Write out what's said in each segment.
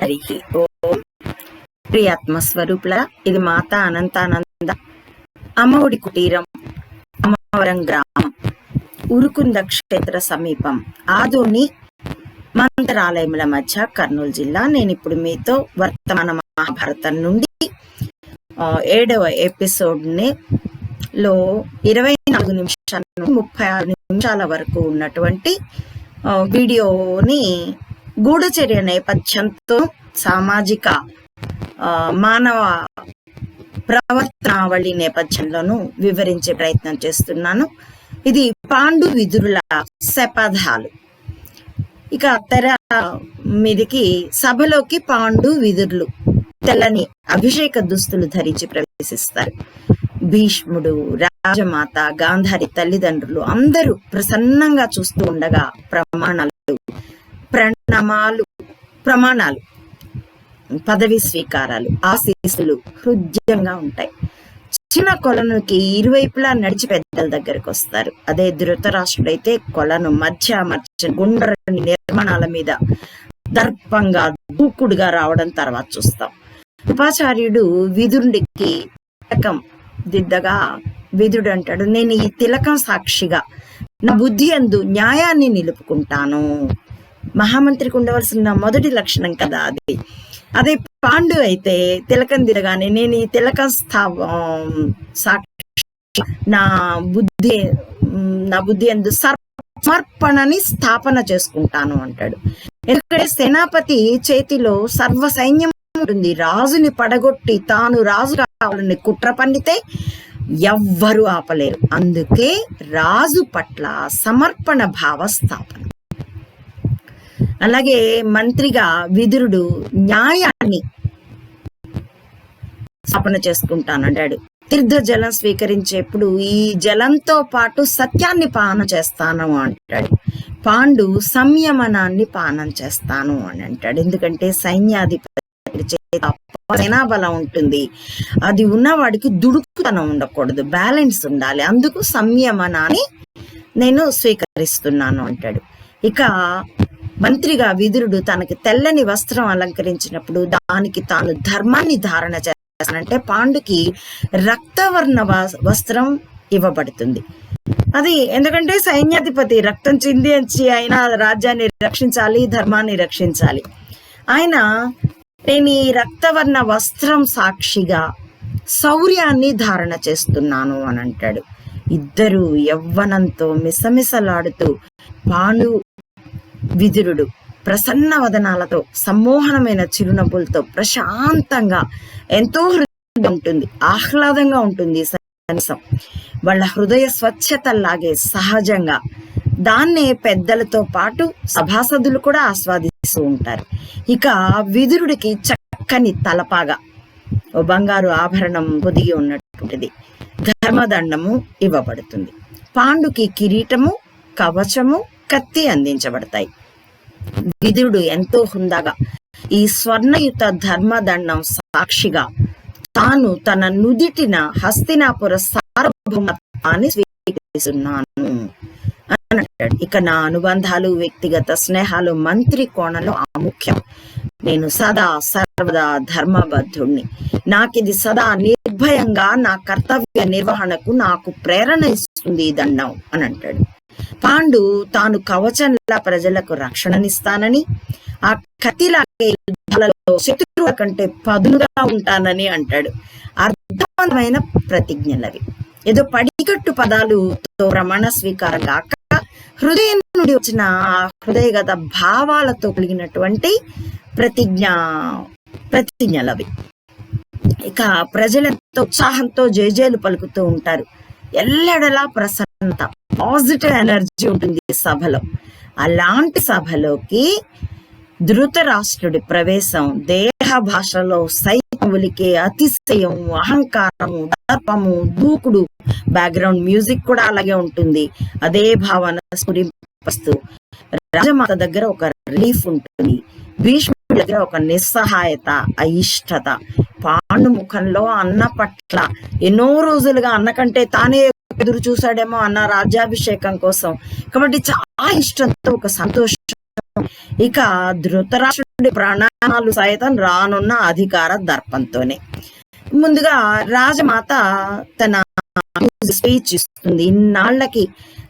హరి ఓం ప్రియాత్మస్వరూపుల ఇది మాత అనంతానంద అమ్మఒడి కుటీరం అమ్మవరం గ్రామం ఉరుకుంద క్షేత్ర సమీపం ఆదోని మంత్రాలయముల మధ్య కర్నూలు జిల్లా. నేను ఇప్పుడు మీతో వర్తమాన మహాభారతం నుండి ఏడవ ఎపిసోడ్ని లో ఇరవై నాలుగు నిమిషాల నుండి ముప్పై ఆరు నిమిషాల వరకు ఉన్నటువంటి వీడియోని గూఢచర్య నేపథ్యంతో సామాజిక ఆ, మానవ ప్రవర్తనావళి నేపథ్యంలోనూ వివరించే ప్రయత్నం చేస్తున్నాను. ఇది పాండు విదురుల శపథాలు. ఇక తెర మీదికి సభలోకి పాండు విదురులు తెల్లని అభిషేక దుస్తులు ధరించి ప్రవేశిస్తారు. భీష్ముడు రాజమాత గాంధారి తల్లిదండ్రులు అందరూ ప్రసన్నంగా చూస్తూ ఉండగా ప్రమాణాలు ప్రణమాలు ప్రమాణాలు పదవి స్వీకారాలు ఆశీస్సులు హృద్యంగా ఉంటాయి. చిన్న కొలనుకి ఇరువైపులా నడిచి పెద్దల దగ్గరకు వస్తారు. అదే ధృతరాష్ట్రుడైతే కొలను మధ్య మధ్య గుండ్రని నిర్మాణాల మీద దర్పంగా దూకుడుగా రావడం తర్వాత చూస్తాం. ఉపాచార్యుడు విదురుడికి తిలకం దిద్దగా విదుడు అంటాడు నేను ఈ తిలకం సాక్షిగా నా బుద్ధి అందు న్యాయాన్ని నిలుపుకుంటాను. మహామంత్రికి ఉండవలసిన మొదటి లక్షణం కదా అది. అదే పాండు అయితే తిలకం తిరగానే నేను ఈ తిలకం స్థావం సాక్షి. నా బుద్ధి నా బుద్ధి ఎందు సమర్పణని స్థాపన చేసుకుంటాను అంటాడు. ఎందుకంటే సేనాపతి చేతిలో సర్వ సైన్యం ఉంటుంది. రాజుని పడగొట్టి తాను రాజు కావాలని కుట్ర పండితే ఎవ్వరూ ఆపలేరు. అందుకే రాజు పట్ల సమర్పణ భావ స్థాపన. అలాగే మంత్రిగా విదురుడు న్యాయాన్ని స్థాపన చేసుకుంటానంటాడు తీర్థ జలం స్వీకరించేప్పుడు ఈ జలంతో పాటు సత్యాన్ని పానం చేస్తాను అంటాడు. పాండు సంయమనాన్ని పానం చేస్తాను అని అంటాడు. ఎందుకంటే సైన్యాధిపతి చేత సేనాబలం ఉంటుంది. అది ఉన్నవాడికి దుడుకుతనం ఉండకూడదు. బ్యాలెన్స్ ఉండాలి. అందుకు సంయమనాన్ని నేను స్వీకరిస్తున్నాను అంటాడు. ఇక మంత్రిగా విదురుడు తనకి తెల్లని వస్త్రం అలంకరించినప్పుడు దానికి తాను ధర్మాన్ని ధారణ చేస్తానంటే పాండుకి రక్తవర్ణ వ- వస్త్రం ఇవ్వబడుతుంది. అది ఎందుకంటే సైన్యాధిపతి రక్తం చిందించి ఆయన రాజ్యాన్ని రక్షించాలి ధర్మాన్ని రక్షించాలి. ఆయన నేను ఈ రక్తవర్ణ వస్త్రం సాక్షిగా శౌర్యాన్ని ధారణ చేస్తున్నాను అని అంటాడు. ఇద్దరు యవ్వనంతో మిసమిసలాడుతూ పాండు విదురుడు ప్రసన్న వదనాలతో సమ్మోహనమైన చిరునవ్వులతో ప్రశాంతంగా ఎంతో హృదయంగా ఉంటుంది ఆహ్లాదంగా ఉంటుంది ఈ వాళ్ళ హృదయ స్వచ్ఛతలాగే సహజంగా దాన్నే పెద్దలతో పాటు సభాసదులు కూడా ఆస్వాదిస్తూ ఉంటారు. ఇక విదురుడికి చక్కని తలపాగా ఓ బంగారు ఆభరణం పొదిగి ఉన్నటువంటిది. ధర్మదండము ఇవ్వబడుతుంది. పాండుకి కిరీటము కవచము కత్తి అందించబడతాయి. విదురుడు ఎంతో హుందాగా. ఈ స్వర్ణయుత ధర్మదండం సాక్షిగా తాను తన నుదిటిన హస్తినాపుర సార్వభౌమత్వాన్ని స్వీకరిస్తున్నాను అని అంటాడు ఇక నా అనుబంధాలు వ్యక్తిగత స్నేహాలు మంత్రి కోణంలో ఆముఖ్యం నేను సదా సర్వదా ధర్మబద్ధుణ్ణి. నాకిది సదా నిర్భయంగా నా కర్తవ్య నిర్వహణకు నాకు ప్రేరణ ఇస్తుంది ఈ దండం అని అంటాడు పాండు తాను కవచంలా ప్రజలకు రక్షణనిస్తానని ఆ కత్తిలాగే యుద్ధాలలో శత్రువుల కంటే పదునుగా ఉంటానని అంటాడు. అర్థవంతమైన ప్రతిజ్ఞలవి. ఏదో పడికట్టు పదాలుతో ప్రమాణ స్వీకారం కాక హృదయం నుండి వచ్చిన ఆ హృదయగత భావాలతో కలిగినటువంటి ప్రతిజ్ఞ ప్రతిజ్ఞలవి. ఇక ప్రజలతో ఉత్సాహంతో జయజయలు పలుకుతూ ఉంటారు. ఎల్లడలా ప్రసన్నత పాజిటివ్ ఎనర్జీ ఉంటుంది సభలో. అలాంటి సభలోకి ధృతరాష్ట్రుడి ప్రవేశం దేహ భాషలో సైతం అతిశయం అహంకారము దర్పము దూకుడు బ్యాక్గ్రౌండ్ మ్యూజిక్ కూడా అలాగే ఉంటుంది. అదే భావన స్ఫురింపస్తూ రాజమాత దగ్గర ఒక రిలీఫ్ ఉంటుంది. భీష్ముడి దగ్గర ఒక నిస్సహాయత అయిష్టత. పాండు ముఖంలో అన్న పట్ల ఎన్నో రోజులుగా అన్న కంటే తానే ఎదురు చూశాడేమో అన్న రాజ్యాభిషేకం కోసం. కాబట్టి చాలా ఇష్టంతో ఒక సంతోషం ఇక ధృతరాష్ట్రుడి ప్రాణాలు సైతం రానున్న అధికార దర్పంతోనే. ముందుగా రాజమాత తన స్పీచ్ ఇస్తుంది. ఇన్నాళ్ళకి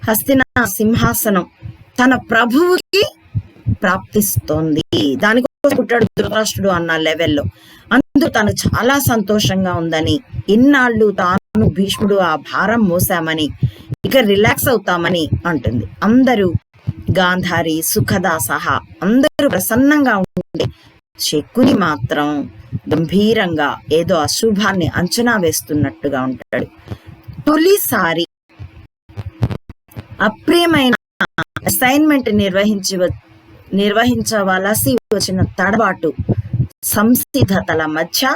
హస్తిన సింహాసనం తన ప్రభువుకి ప్రాప్తిస్తోంది. దానికోసం పుట్టాడు ధృతరాష్ట్రుడు అన్న లెవెల్లో అందు తను చాలా సంతోషంగా ఉందని ఇన్నాళ్ళు తాను భీష్ముడు ఆ భారం మోసామని ఇక రిలాక్స్ అవుతామని అంటుంది. అందరూ గాంధారి సుఖద సహా అందరూ ప్రసన్నంగా ఉండే శకుని మాత్రం గంభీరంగా ఏదో అశుభాన్ని అంచనా వేస్తున్నట్టుగా ఉంటాడు. తొలిసారి అప్రియమైన అసైన్మెంట్ నిర్వహించి నిర్వహించవలసి వచ్చిన తడబాటు సంసిద్ధతల మధ్య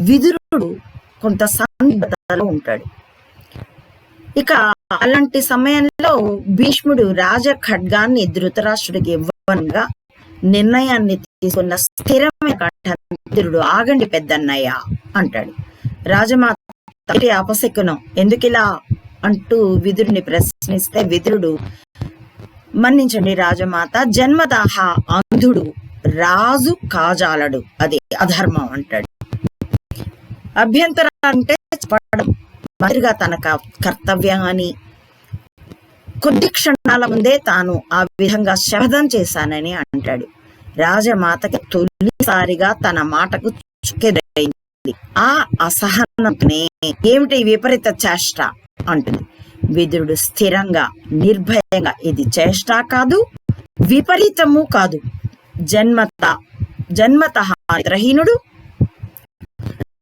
విదురుడు కొంత సందిగ్ధతలో ఉంటాడు. ఇక అలాంటి సమయంలో భీష్ముడు రాజ ఖడ్గాన్ని ధృతరాష్ట్రుడికి ఇవ్వనుగా నిర్ణయాన్ని తీసుకున్న స్థిరమైన కంఠరుడు ఆగండి పెద్దన్నయ్య అంటాడు. రాజమాత అపశకునం ఎందుకిలా? అంటూ విదురుని ప్రశ్నిస్తే విదురుడు మన్నించండి రాజమాత. జన్మదాహ అంధుడు రాజు కాజాలడు. అది అధర్మం అంటాడు. అభ్యంతరం అంటే చెప్పడం మంత్రిగా తన క- కొద్ది క్షణాల ముందే తాను ఆ విధంగా శపథం చేశానని అంటాడు. రాజమాతకి తొలిసారిగా తన మాటకు చుక్కెదైంది. ఆ అసహనంతోనే ఏమిటి విపరీత చేష్ట? అంటుంది. విదురుడు స్థిరంగా నిర్భయంగా. ఇది చేష్ట కాదు విపరీతము కాదు. జన్మత జన్మత గ్రహీనుడు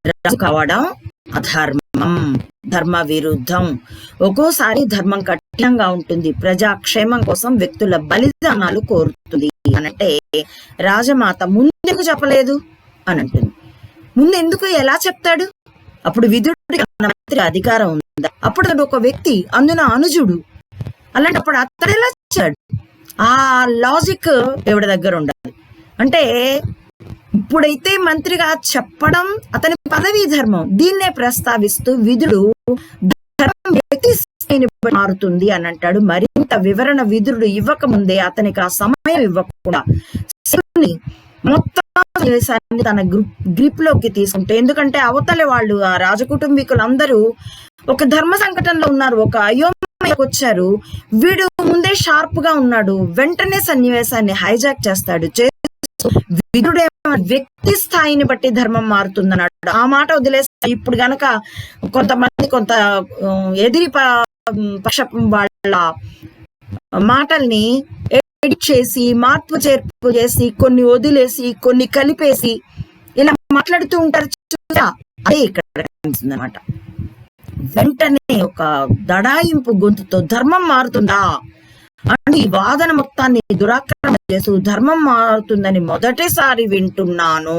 రాజు కావడం అధర్మం ధర్మ విరుద్ధం ఒక్కోసారి ధర్మం కఠినంగా ఉంటుంది. ప్రజాక్షేమం కోసం వ్యక్తుల బలిదానాలు కోరుతుంది. అనంటే రాజమాత ముందెందుకు చెప్పలేదు? అని అంటుంది ముందు ఎందుకు ఎలా చెప్తాడు? అప్పుడు విధుడు అధికారం ఉంది అప్పుడు అతడు ఒక వ్యక్తి అందున అనుజుడు. అలాంటప్పుడు అతడు ఎలా వచ్చాడు ఆ లాజిక్ ఎవడి దగ్గర ఉండాలి? అంటే ఇప్పుడైతే మంత్రిగా చెప్పడం అతని పదవీ ధర్మం. దీన్నే ప్రస్తావిస్తూ విధుడు మారుతుంది అని అంటాడు. మరింత వివరణ విధుడు ఇవ్వకముందే అతనికి ఆ సమయం ఇవ్వకుండా. మొత్తం దేశాన్ని తన గ్రిప్ గ్రిప్లోకి తీసుకుంటే ఎందుకంటే అవతలి వాళ్ళు ఆ రాజకుటుంబీకులందరూ ఒక ధర్మ సంకటంలో ఉన్నారు ఒక అయోమయకు వచ్చారు. వీడు ముందే షార్ప్గా ఉన్నాడు వెంటనే సన్నివేశాన్ని హైజాక్ చేస్తాడు. చే- వ్యక్తి స్థాయిని బట్టి ధర్మం మారుతుందన్నాడు. ఆ మాట వదిలేస్తే ఇప్పుడు గనక కొంతమంది కొంత ఎదిరి పక్ష పక్షం వాళ్ళ మాటల్ని ఎడిట్ చేసి మార్పు చేర్పు చేసి కొన్ని వదిలేసి కొన్ని కలిపేసి ఇలా మాట్లాడుతూ ఉంటారు చూసా? అదే ఇక్కడ అనమాట వెంటనే ఒక దడాయింపు గొంతుతో ధర్మం మారుతుందా? అని ఈ వాదన మొత్తాన్ని దురాక్రమణ చేస్తూ ధర్మం మారుతుందని మొదటిసారి వింటున్నాను.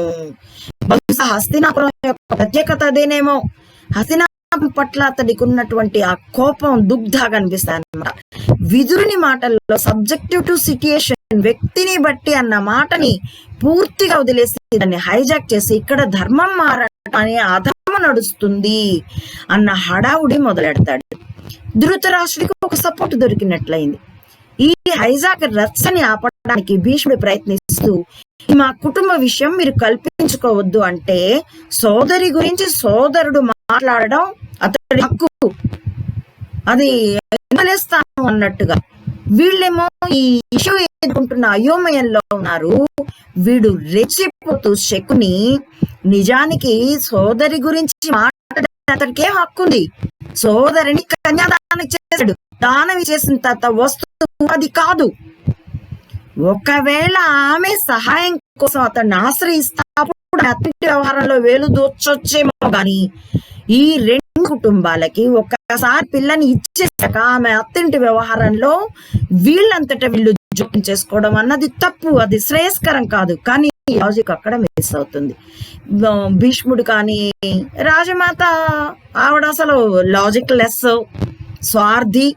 బహుశా హస్తినాపురం యొక్క ప్రత్యేకత అదేనేమో. హస్తినాపురం పట్ల అతడికి ఉన్నటువంటి ఆ కోపం దుగ్ధ అనిపిస్తాయి అన్నమాట. విదురుని మాటల్లో సబ్జెక్టివ్ టు సిచ్యుయేషన్ వ్యక్తిని బట్టి అన్న మాటని పూర్తిగా వదిలేసి దాన్ని హైజాక్ చేసి ఇక్కడ ధర్మం మారటం అనే అధర్మం నడుస్తుంది అన్న హడావుడి మొదలెడతాడు. ధృతరాష్ట్రుడికి ఒక సపోర్ట్ దొరికినట్లయింది. ఈ హైజాక్ రచ్చని ఆపడానికి భీష్ముడు ప్రయత్నిస్తూ మా కుటుంబ విషయం మీరు కల్పించుకోవద్దు అంటే సోదరి గురించి సోదరుడు మాట్లాడడం అతడి హక్కు. అది వదిలేస్తాను అన్నట్టుగా. వీళ్ళేమో ఈ ఇష్యూ ఎదుర్కొంటున్న అయోమయంలో ఉన్నారు. వీడు రెచ్చిపోతూ శకుని నిజానికి సోదరి గురించి మాట్లాడడానికి అతడికే హక్కు ఉంది సోదరిని కన్యాదానం చేశాడు దానం చేసిన తర్వాత వస్తువు అది కాదు. ఒకవేళ ఆమె సహాయం కోసం అతన్ని ఆశ్రయిస్తా అప్పుడు అతని వ్యవహారంలో వేలు దోచొచ్చేమో గాని ఈ రెండు కుటుంబాలకి ఒక్కసారి పిల్లని ఇచ్చేసాక ఆమె అత్తింటి వ్యవహారంలో వీళ్ళంతట వీళ్ళు జోక్యం చేసుకోవడం అన్నది తప్పు అది శ్రేయస్కరం కాదు. కానీ లాజిక్ అక్కడ మిస్ అవుతుంది. భీష్ముడు కానీ రాజమాత ఆవిడ అసలు లాజిక్ లెస్ స్వార్థి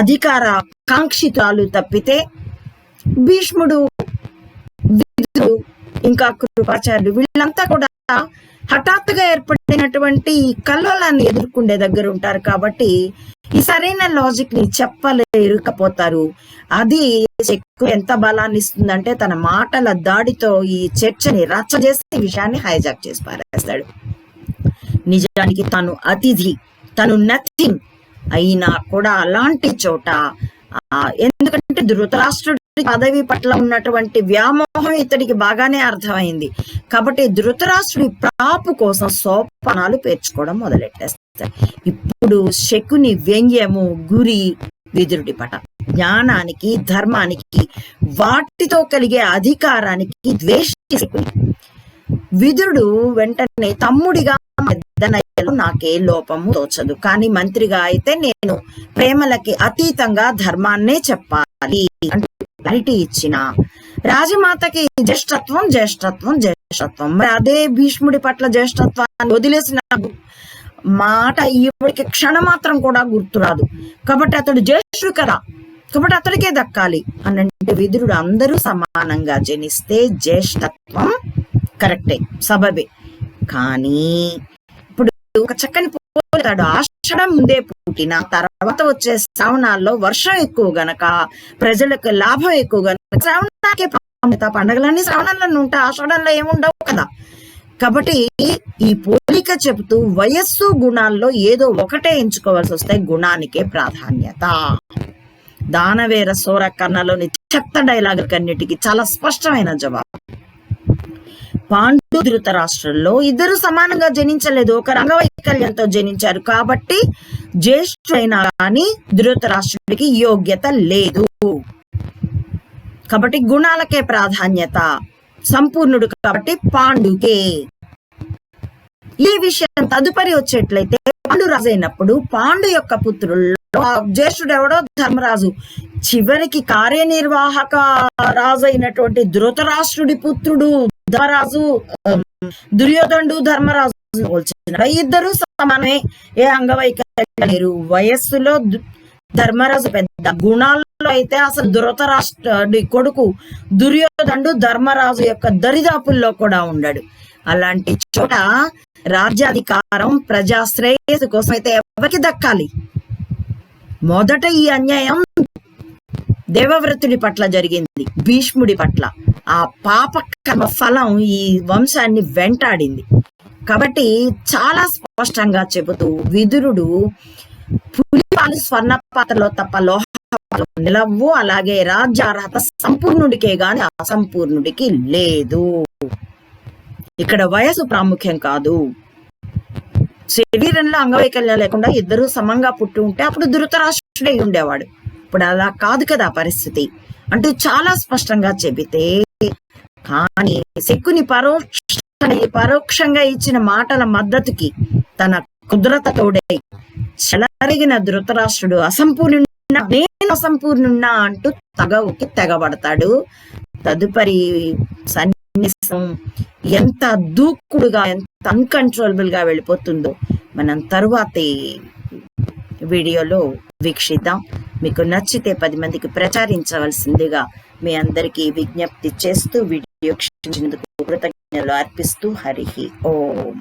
అధికార కాంక్షితాలు తప్పితే భీష్ముడు ఇంకా కృపాచార్యులు. వీళ్ళంతా కూడా హఠాత్తుగా ఏర్పడినటువంటి కల్లోలాన్ని ఎదుర్కొండే దగ్గర ఉంటారు కాబట్టి ఈ సరైన లాజిక్ని చెప్పలేకపోతారు. అది ఎక్కువ ఎంత బలాన్ని ఇస్తుందంటే తన మాటల దాడితో ఈ చర్చని రచ్చ చేసి ఈ విషయాన్ని హైజాక్ చేసి పారేస్తాడు. నిజానికి తను అతిథి తను నథింగ్ అయినా కూడా అలాంటి చోట ఎందుకంటే ధృతరాష్ట్రుడు పదవి పట్ల ఉన్నటువంటి వ్యామోహం ఇతడికి బాగానే అర్థమైంది. కాబట్టి ధృతరాష్ట్రుడి ప్రాపు కోసం సోపానాలు పేర్చుకోవడం మొదలెట్టేస్తాడు ఇప్పుడు శకుని వ్యంగ్యము గురి విదురుడి పట. జ్ఞానానికి ధర్మానికి వాటితో కలిగే అధికారానికి ద్వేషి విదురుడు వెంటనే తమ్ముడిగా పెద్దనయ్యలో నాకే లోపము తోచదు. కానీ మంత్రిగా అయితే నేను ప్రేమలకి అతీతంగా ధర్మాన్నే చెప్పాలి. అంటూ క్లారిటీ ఇచ్చిన. రాజమాతకి జ్యేష్ఠత్వం జ్యేష్ఠత్వం జ్యేష్ఠత్వం. మరి అదే భీష్ముడి పట్ల జ్యేష్ఠత్వాన్ని వదిలేసిన మాట ఈవిడికి క్షణమాత్రం కూడా గుర్తురాదు కాబట్టి అతడు జ్యేష్ఠుడు కదా. కాబట్టి అతడికే దక్కాలి. అని అంటే విదురుడు అందరూ సమానంగా జనిస్తే జ్యేష్ఠత్వం కరెక్టే సబబే. కానీ ఇప్పుడు ఒక చక్కని తడు ఆషాఢం ముందే పుట్టిన తర్వాత వచ్చే శ్రావణాల్లో వర్షం ఎక్కువ గనక ప్రజలకు లాభం ఎక్కువ గనక శ్రావణానికే ప్రాముఖ్యత. పండగలన్నీ శ్రావణంలో ఉంటాయి. ఆషాఢంలో ఏముండవు కదా. కాబట్టి ఈ పోలిక చెబుతూ వయస్సు గుణాల్లో ఏదో ఒకటే ఎంచుకోవాల్సి వస్తే గుణానికే ప్రాధాన్యత. దానవేర సోర కన్నలోని చెత్త డైలాగ్ కన్నిటికి చాలా స్పష్టమైన జవాబు. పాండు ధృత రాష్ట్రంలో ఇద్దరు సమానంగా జనించలేదు. ఒక రంగవైకల్యంతో జనించారు. కాబట్టి జ్యేష్ఠుడైనా కానీ ధృత రాష్ట్రుడికి యోగ్యత లేదు. కాబట్టి గుణాలకే ప్రాధాన్యత సంపూర్ణుడు కాబట్టి పాండుకే. ఈ విషయం తదుపరి వచ్చేట్లయితే పాండు రాజు అయినప్పుడు పాండు యొక్క పుత్రుల్లో ఆ జ్యేష్ఠుడు ఎవడో ధర్మరాజు. చివరికి కార్యనిర్వాహక రాజు అయినటువంటి ధృతరాష్ట్రుడి పుత్రుడు ధర్మరాజు దుర్యోధనుడు ధర్మరాజు పోల్చిన ఇద్దరు సమానమే ఏ అంగవైకల్యం లేరు. వయస్సులో ధర్మరాజు పెద్ద గుణాల్లో అయితే అసలు ధృతరాష్ట్రుడి కొడుకు దుర్యోధనుడు ధర్మరాజు యొక్క దరిదాపుల్లో కూడా ఉండడు. అలాంటి చోట రాజ్యాధికారం ప్రజాశ్రేయస్సు కోసం అయితే ఎవరికి దక్కాలి? మొదట ఈ అన్యాయం దేవవ్రతుడి పట్ల జరిగింది భీష్ముడి పట్ల. ఆ పాప కర్మ ఫలం ఈ వంశాన్ని వెంటాడింది. కాబట్టి చాలా స్పష్టంగా చెబుతూ విదురుడు పులిపాలు స్వర్ణ పాత్రలో తప్ప లోహ నిలవ్వు అలాగే రాజ్యార్హత సంపూర్ణుడికే గాని అసంపూర్ణుడికి లేదు. ఇక్కడ వయసు ప్రాముఖ్యం కాదు. శరీరంలో అంగవైకల్యం లేకుండా ఇద్దరు సమంగా పుట్టి ఉంటే అప్పుడు ధృతరాష్ట్రుడే ఉండేవాడు. ఇప్పుడు అలా కాదు కదా పరిస్థితి అంటూ చాలా స్పష్టంగా చెబితే కానీ శక్కుని పరోక్ష పరోక్షంగా ఇచ్చిన మాటల మద్దతుకి తన కుదరత తోడై చెలరిగిన ధృతరాష్ట్రుడు అసంపూర్ణ నేను అసంపూర్ణున్నా అంటూ తగవుకి తెగబడతాడు. తదుపరి సన్నిసం ఎంత దూకుడుగా ఎంత అన్కంట్రోలబుల్గా వెళ్ళిపోతుందో మనం తరువాతి వీడియోలో వీక్షిద్దాం. మీకు నచ్చితే పది మందికి ప్రచారించవలసిందిగా మీ అందరికీ విజ్ఞప్తి చేస్తూ వీడియో క్షించినందుకు కృతజ్ఞతలు అర్పిస్తూ హరిహి ఓం.